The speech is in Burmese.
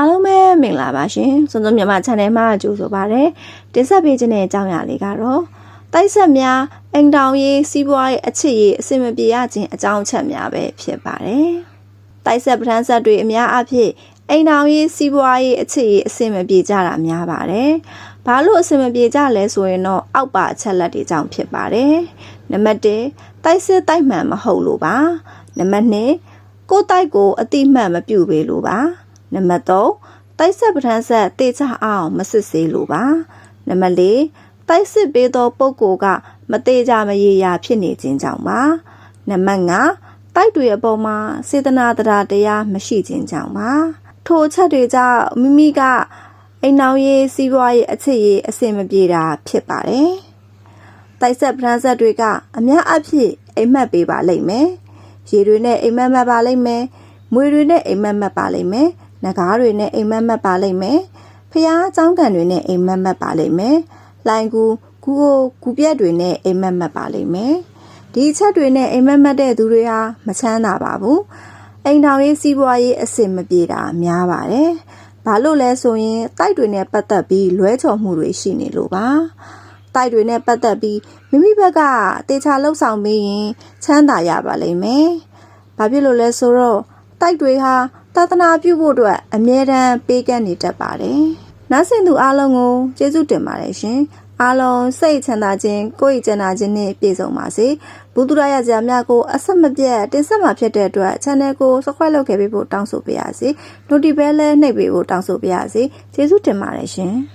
အားလုံးပဲမင်္ဂလာပါရှင်စွန်စွန်မြန်မာ channel မှာကြိုဆိုပါရစေတင်ဆက်ပေးခြင်းတဲ့အကြောင်းအရာလေးကတော့တိုက်ဆက်များအိမ်တောင်ရေးစီးပွားရေးအချစ်ရေးအဆင်မပြေရခြင်းအကြောင်းအချက်များပဲဖြစ်ပါတယ်တိုက်ဆက်ပထန်းဆက်တွေအများအပြည့်အိမ်တောင်ရေးစီးပွားရေးအချစ်ရေးအဆင်မပြေကြတာများပါတယ်ဘာလို့အဆင်မပြေကြလဲဆိုရင်တော့အောက်ပါအချက်လက်တွေကြောင့်ဖြစ်ပါတယ်နံပါတ်1တိုက်စစ်တိုက်မှန်မဟုတ်လို့ပါနံပါတ်2ကိုယ်တိုက်ကိုအတိမတ်မပြုတ်ပေလို့ပါ နံပါတ်3တိုက်ဆက်ပဋ္ဌာန်းဆက်တေချအောင်မစစ်ဆေးလို့ပါနံပါတ်4တိုက်စစ်ပေးသောပုဂ္ဂိုလ်ကမတေချမရေရာဖြစ်နေခြင်းကြောင့်ပါနံပါတ်5တိုက်တွေအပေါ်မှာစေတနာတရားတရားမရှိခြင်းကြောင့်ပါထိုအချက်တွေကြောင့်မိမိကအိမ်နောင်ရေးစီးပွားရေးအချစ်ရေးအဆင်မပြေတာဖြစ်ပါတယ်တိုက်ဆက်ပဋ္ဌာန်းဆက်တွေကအများအပြည့်အိမ်မက်ပေးပါလိမ့်မယ်ရေတွေနဲ့အိမ်မက်မက်ပါလိမ့်မယ်မွေတွေနဲ့အိမ်မက်မက်ပါလိမ့်မယ် ။နဂါးတွေနဲ့အိမ်မက်မက်ပါလိမ့်မယ်။ဖျားအကြောင်းကန်တွေနဲ့အိမ်မက်မက်ပါလိမ့်မယ်။လိုင်ကူကူကိုကူပြက်တွေနဲ့အိမ်မက်မက်ပါလိမ့်မယ်။ဒီချက်တွေနဲ့အိမ်မက်မက်တဲ့သူတွေဟာမချမ်းသာပါဘူး။အိမ်ထောင်ရေးစီးပွားရေးအဆင်မပြေတာများပါတယ်။ဘာလို့လဲဆိုရင်တိုက်တွေနဲ့ပတ်သက်ပြီးလွဲချော်မှုတွေရှိနေလို့ပါ။တိုက်တွေနဲ့ပတ်သက်ပြီးမိမိဘက်ကတေချာလှုပ်ဆောင်ပြီးရင်ချမ်းသာရပါလိမ့်မယ်။ဘာဖြစ်လို့လဲဆိုတော့တိုက်တွေဟာ သာသနာပြုဖို့အတွက်အမြဲတမ်းပေးကမ်းနေတတ်ပါတယ်။နောက်ဆင်သူအားလုံးကိုကျေးဇူးတင်ပါတယ်ရှင်။အားလုံးစိတ်ချမ်းသာခြင်းကိုယ်ရည်ကျမ်းသာခြင်းနဲ့ပြည့်စုံပါစေ။ဘုသူရရကြများကိုအဆက်မပြတ်တင်ဆက်မှာဖြစ်တဲ့အတွက် channel ကို subscribe လုပ်ခဲ့ပေးဖို့တောင်းဆိုပါရစေ။ notification လည်းနှိပ်ပေးဖို့တောင်းဆိုပါရစေ။ကျေးဇူးတင်ပါတယ်ရှင်။